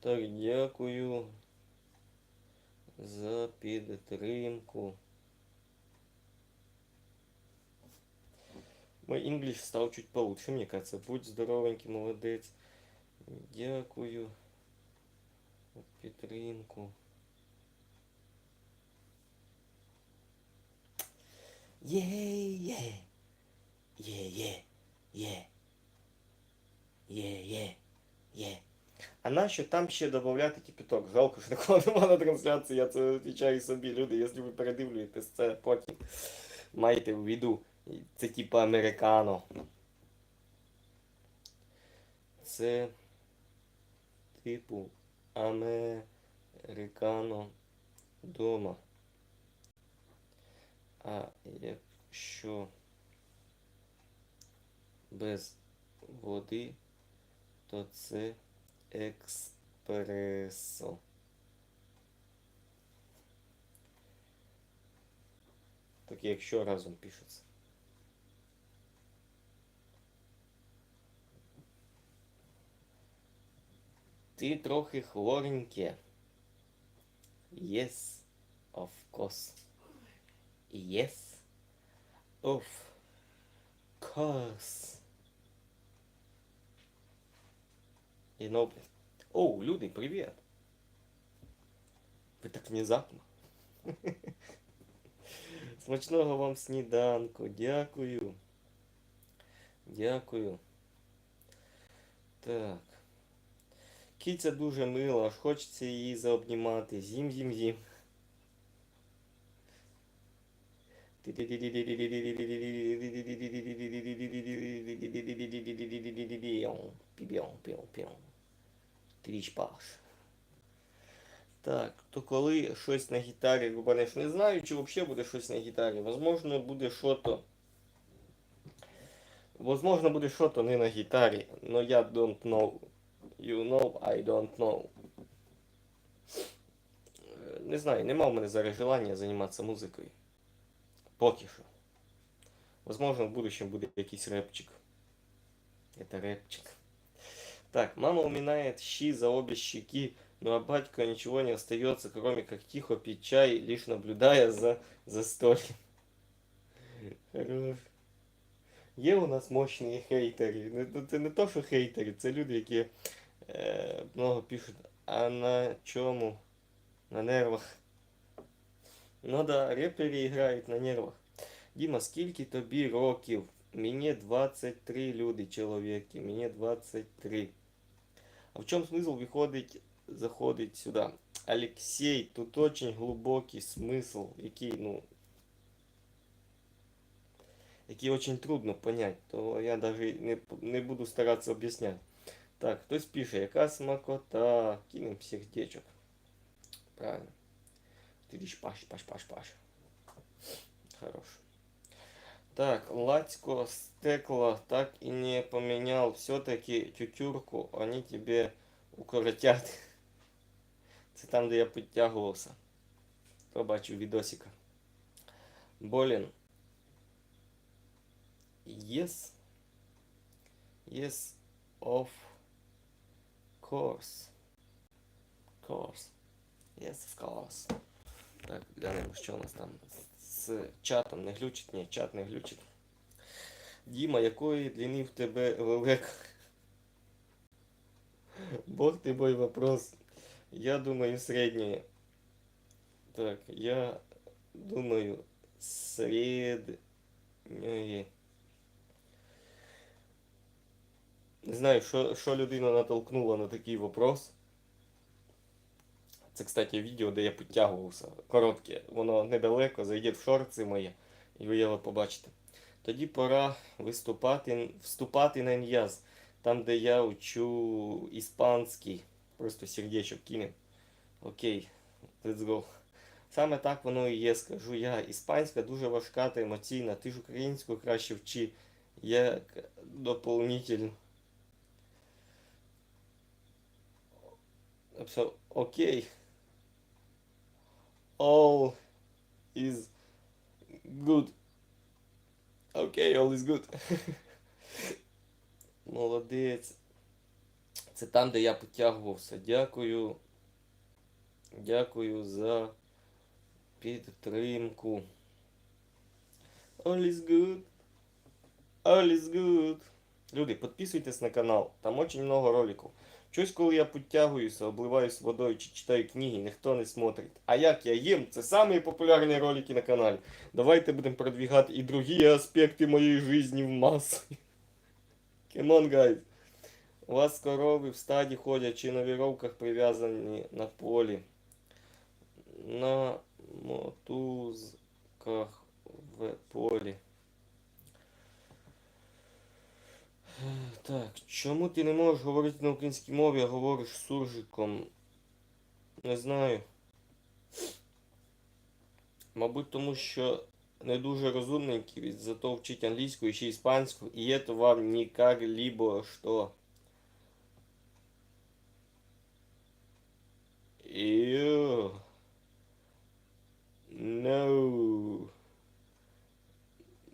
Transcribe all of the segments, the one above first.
Так, дякую за підтримку. Мой інгліш став чуть получше, мені кажется. Будь здоровенький, молодець. Дякую підтримку. Є-є. Є-є. Є. Є-є. А нащо там ще додати кипяток? Жалко, що такого нема на трансляції, я це відвічаю собі, люди, якщо ви передивлюєтесь це потім. Майте в виду, це типа американо. Це типу американо дома. А якщо без води, то це експресо. Так якщо разом пишеться. Ти трохи хвореньке. Yes, of course. Yes, of course. І ну. О, люди, привіт. Ви так внезапно. Смачного вам сніданку. Дякую. Дякую. Так. Киця дуже мила, аж хочеться її заобнімати. Зім, зім, зім. Трічпаш. Так, то коли щось на гітарі рубанеш, не знаю, чи взагалі буде щось на гітарі. Возможно, буде що-то. Возможно, буде що-то не на гітарі, но я don't know. You know, I don't know. Е, Не знаю, нема в мене зараз желання займатися музикою. Поки що. Возможно, в будущем буде якийсь репчик. Это рэпчик. Так, мама уминает щи за обе щеки, ну а батька ничего не остается, кроме как тихо пить чай, лишь наблюдая за застольем. Хорош. Є у нас мощні хейтери. Не- ну, Це не то, що хейтери, це люди, які е, много пишуть. А на чому? На нервах. Ну да, репери грають на нервах. Діма, скільки тобі років? Мені 23 люди, чоловіки, мені 23. А в чому смисл виходить, заходить сюди? Алексей, тут очень глубокий смысл, який, ну, який очень трудно понять, то я даже не, не буду старатися об'ясняти. Так, хтось пише, яка смакота, кинем сердечок. Правильно. Ти лиш паш, паш, паш, паш. Хорош. Так, Ладько стекла так и не поменял. Все-таки тютюрку они тебе укоротят. Це там, де я підтягувався. Побачив відосика. Болін. Yes. Yes, of course. Course. Yes, of course. Так, глянемо, що у нас там з чатом не глючить. Ні, чат не глючить. Діма, якої длини в тебе лелека? Бог ти мой вопрос. Я думаю, средние. Так, я думаю, средние. Не знаю, що, що людина натолкнула на такий вопрос. Це, кстати, відео, де я підтягувався. Коротке, воно недалеко, зайдіть в шорти мої, і ви його побачите. Тоді пора виступати, вступати на ньяз, там, де я учу іспанський. Просто сердечок кинем. Окей, let's go. Саме так воно і є, скажу я. Іспанська дуже важка та емоційна. Ти ж українську краще вчи. Як доповнитель. Написав, окей. All is good. Окей, all is good. Молодець. Це там, де я підтягувався. Дякую. Дякую за підтримку. All is good. All is good. Люди, підписуйтесь на канал. Там очень много роликів. Щось, коли я підтягуюся, обливаюсь водою чи читаю книги, ніхто не смотрить. А як я їм, це самі популярні ролики на каналі. Давайте будемо продвигати і другі аспекти моєї житті в маси. Come on, guys. У вас корови в стаді ходять чи на віровках прив'язані на полі. На мотузках в полі. Так, чому ти не можеш говорити на українській мові, а говориш суржиком? Не знаю. Мабуть, тому що не дуже розумненький, зато вчить англійську і ще іспанську, і це вам не как-либо що. Ew. No.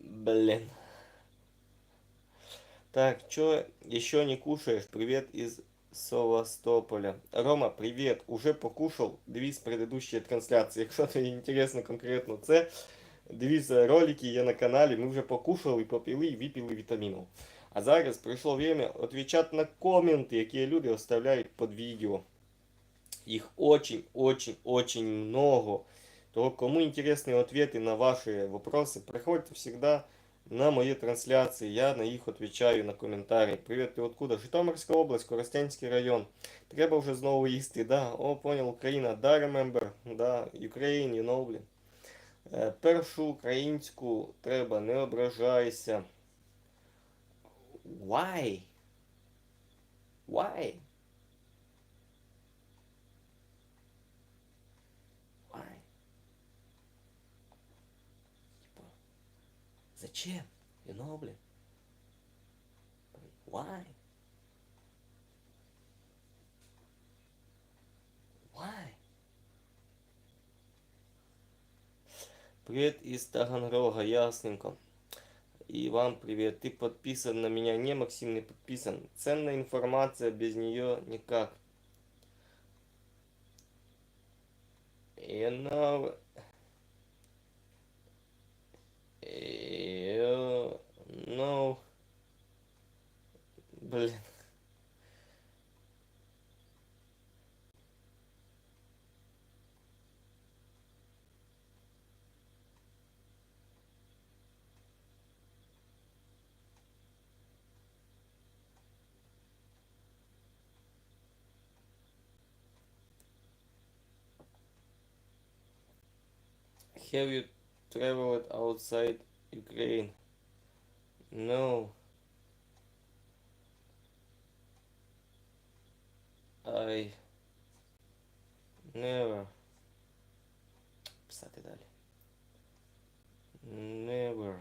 Блин. Так, чё еще не кушаешь? Привет из Севастополя. Рома, привет. Уже покушал? Дивись предыдущие трансляції. Якщо тобі інтересно конкретно це, дивіться ролики є на каналі. Ми вже покушали, попили і випили вітамінів. А зараз прийшло время отвечать на коменти, які люди оставляють під відео. Их очень-очень-очень много. То кому интересны ответы на ваши вопросы, приходите всегда На мои трансляции. Я на них отвечаю на комментарии. Привет, ты откуда? Житомирська область, Коростенський район. Треба вже знову їсти, да? О, понял, Україна, да, remember, да, Ukraine, you know, блін. Е, Першу українську треба, не ображайся. Why? Why? Зачем? You know, блин. Why? Why? Привет из Таганрога, ясненько. И вам привет. Ты подписан на меня? Не, Максим, не подписан. Ценная информация, без нее никак. You know... Блин. Have you traveled outside Ukraine? No. I never. Писати далі. Never.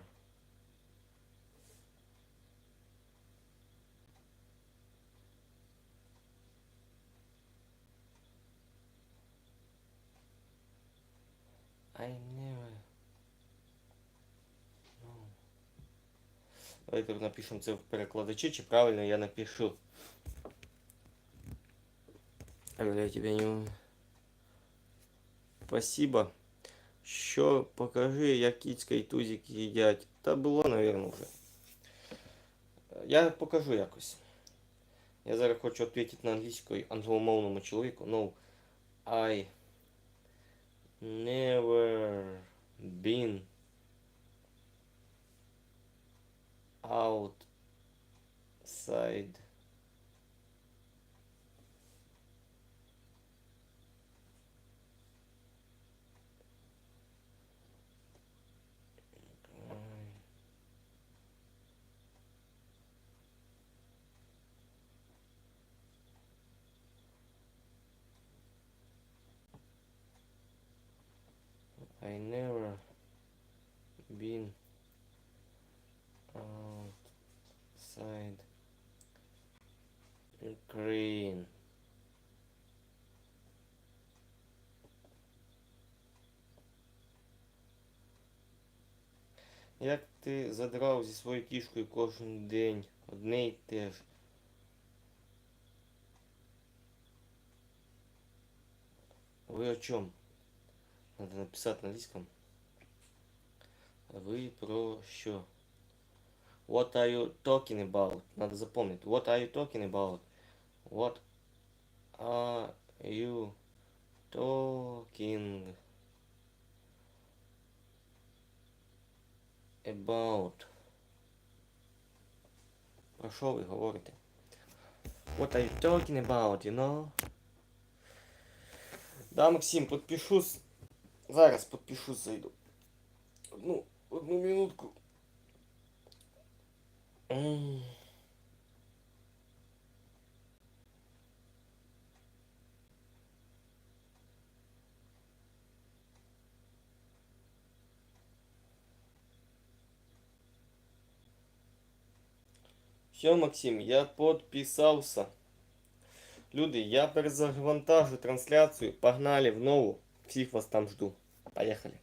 I never. No. Давайте напишемо це в перекладачі, чи правильно я напишу. Але я тебя не... Спасибо. Що покажи, як кіцька і тузик їдять. Та було, напевно, вже. Я покажу якось. Я зараз хочу відповідати на англійською англомовному чоловіку. No, I never been outside screen. Як ти задрав зі своєю кішкою кожен день? Одне й те ж. Вы о чем? Надо написать на английском. Вы про что? What are you talking about? Надо запомнить. What are you talking about? What are you talking about? Про що ви говорите? What are you talking about, you know? Да, Максим, подпишусь. Зараз подпишусь, зайду. Одну, одну минутку. Все, Максим, я подписался. Люди, я перезавантажу трансляцію. Погнали в нову. Всіх вас там жду. Поехали.